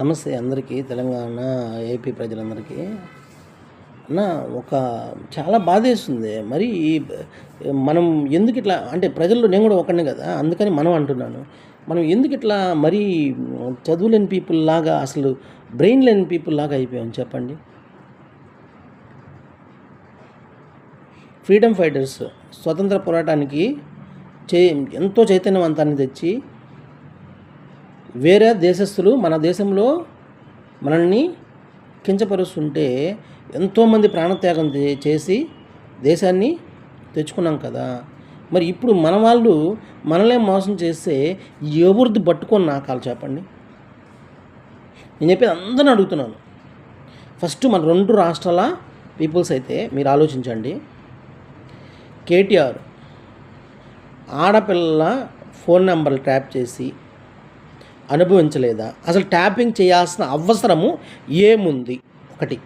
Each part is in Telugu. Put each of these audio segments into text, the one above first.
నమస్తే అందరికీ తెలంగాణ ఏపీ ప్రజలందరికీ. అన్న ఒక చాలా బాధేస్తుంది. మరి ఈ మనం ఎందుకు ఇట్లా అంటే ప్రజల్లో నేను కూడా ఒకనే కదా అందుకని మనం అంటున్నాను. మనం ఎందుకు ఇట్లా మరీ చదువులేని పీపుల్ లాగా అసలు బ్రెయిన్ లేని పీపుల్ లాగా అయిపోయాం చెప్పండి. ఫ్రీడమ్ ఫైటర్స్ స్వతంత్ర పోరాటానికి చే ఎంతో చైతన్యవంతాన్ని తెచ్చి వేరే దేశస్తులు మన దేశంలో మనల్ని కించపరుస్తుంటే ఎంతోమంది ప్రాణత్యాగం చే- చేసి దేశాన్ని తెచ్చుకున్నాం కదా. మరి ఇప్పుడు మన వాళ్ళు మనలే మోసం చేస్తే ఎవరిది పట్టుకొని నా కాలు చెప్పండి నేను చెప్పేది అందరిని అడుగుతున్నాను. ఫస్ట్ మన రెండు రాష్ట్రాల పీపుల్స్ అయితే మీరు ఆలోచించండి. కేటీఆర్ ఆడపిల్లల ఫోన్ నెంబర్లు ట్యాప్ చేసి అనుభవించలేదా? అసలు ట్యాపింగ్ చేయాల్సిన అవసరము ఏముంది? ఒకటి.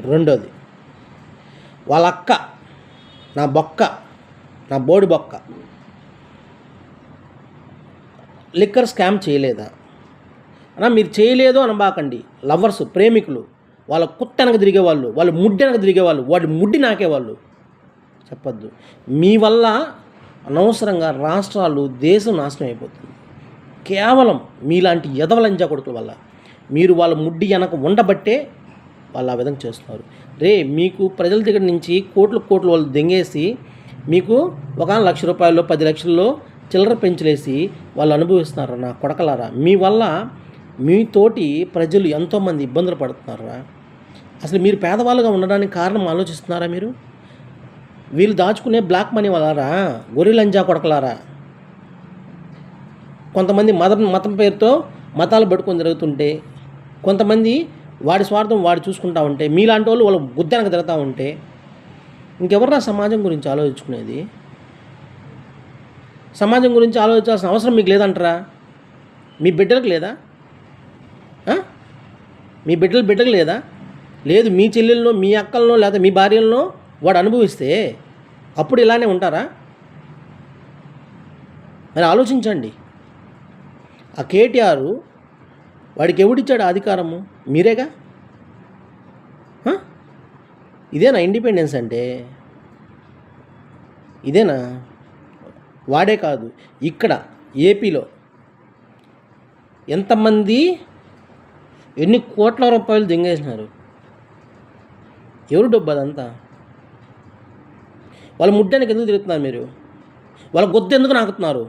రెండోది వాళ్ళ అక్క నా బొక్క నా బోడి బొక్క లిక్కర్ స్కామ్ చేయలేదా? అన్నా మీరు చేయలేదు అనబాకండి. లవర్స్ ప్రేమికులు వాళ్ళ కుత్త వెనక తిరిగేవాళ్ళు వాళ్ళు ముడ్డి వెనక తిరిగేవాళ్ళు వాడి ముడ్డి నాకేవాళ్ళు. చెప్పొద్దు. మీ వల్ల అనవసరంగా రాష్ట్రాలు దేశం నాశనం అయిపోతుంది. కేవలం మీలాంటి ఎదవలంజా కొడుకుల వల్ల. మీరు వాళ్ళ ముడ్డి వెనక ఉండబట్టే వాళ్ళు ఆ విధంగా చేస్తున్నారు. రే మీకు ప్రజల దగ్గర నుంచి కోట్లు కోట్లు వాళ్ళు దెంగేసి మీకు ఒక లక్ష రూపాయలు పది లక్షల్లో చిల్లర పెంచులేసి వాళ్ళు అనుభవిస్తున్నారా నా కొడకలారా? మీ వల్ల మీతోటి ప్రజలు ఎంతోమంది ఇబ్బందులు పడుతున్నారా? అసలు మీరు పేదవాళ్ళుగా ఉండడానికి కారణం ఆలోచిస్తున్నారా మీరు? వీళ్ళు దాచుకునే బ్లాక్ మనీ వాళ్ళారా గొర్రెలంజా కొడకలారా? కొంతమంది మతం మతం పేరుతో మతాలు పట్టుకొని జరుగుతుంటే కొంతమంది వాడి స్వార్థం వాడు చూసుకుంటా ఉంటే మీలాంటి వాళ్ళు వాళ్ళ గుద్దెనక తిరుగుతూ ఉంటే ఇంకెవర్రా సమాజం గురించి ఆలోచించుకునేది? సమాజం గురించి ఆలోచించాల్సిన అవసరం మీకు లేదంటారా? మీ బిడ్డలకు లేదా? మీ బిడ్డలు బిడ్డకు లేదా? లేదు మీ చెల్లెల్లో మీ అక్కల్లో లేదా మీ భార్యల్లో వాడు అనుభవిస్తే అప్పుడు ఇలానే ఉంటారా? మరి ఆలోచించండి. ఆ కేటీఆర్ వాడికి ఎవడిచ్చాడు అధికారము? మీరేగా? ఇదేనా ఇండిపెండెన్స్ అంటే? ఇదేనా? వాడే కాదు ఇక్కడ ఏపీలో ఎంతమంది ఎన్ని కోట్ల రూపాయలు దింగేసినారు? ఎవరు డబ్బు అదంతా? వాళ్ళ ముడ్డానికి ఎందుకు తిరుగుతున్నారు మీరు? వాళ్ళ గొద్దు ఎందుకు నాకుతున్నారు?